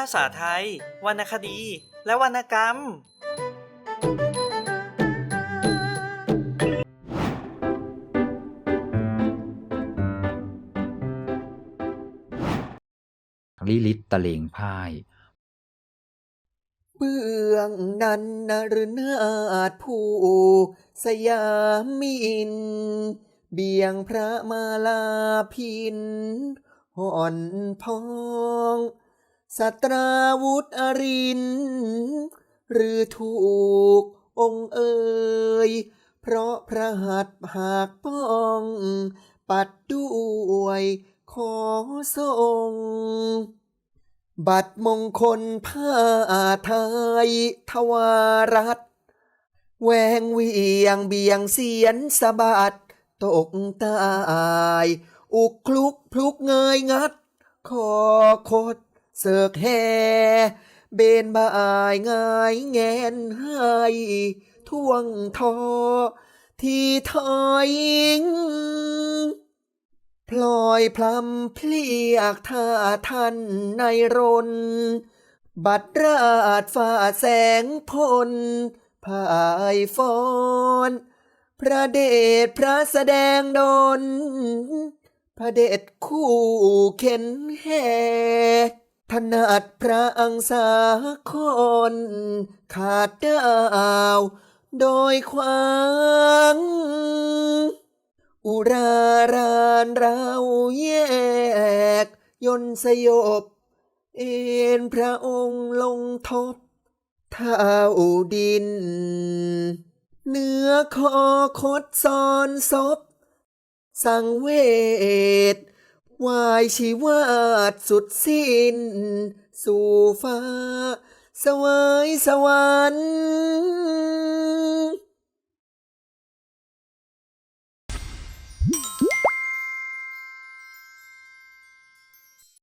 าษาไทย วรรณคดี และวรรณกรรม ลิลิตตะเลงพ่าย เบื้องนั้นนรนาถผู้สยามมิน เบี่ยงพระมาลาพิน ห่อนพองสตราวุธอริน หรือถูกองเอ่ยเพราะพระหัตถ์หากป้อง ปัดด้วยขอทรงบัตรมงคลผ้าไทยทวารัตแวงเวียงเบียงเสียนสะบัดตกตาย อุกคลุกพลุกเงยงัด คอคดเสือกแห่เบนบ่ายงายแงนให้ท่วงทอ ที่ถอยพลอยพลำเพลียกท่าท่านในรน บัดราดฝ่าแสงพลพายฟอน พระเดชพระแสดงดน พระเดชคู่เข็นแห่ถนัดพระอังสาคอนขาดดาวโดยควางอุรารานเราแยก ยนสยบ เอ็นพระองค์ลงทบเท้าดิน เนื้อคอคดซอนศพ สังเวชวายชีวาดสุดสิ้น สู่ฟ้า สวายสวรรค์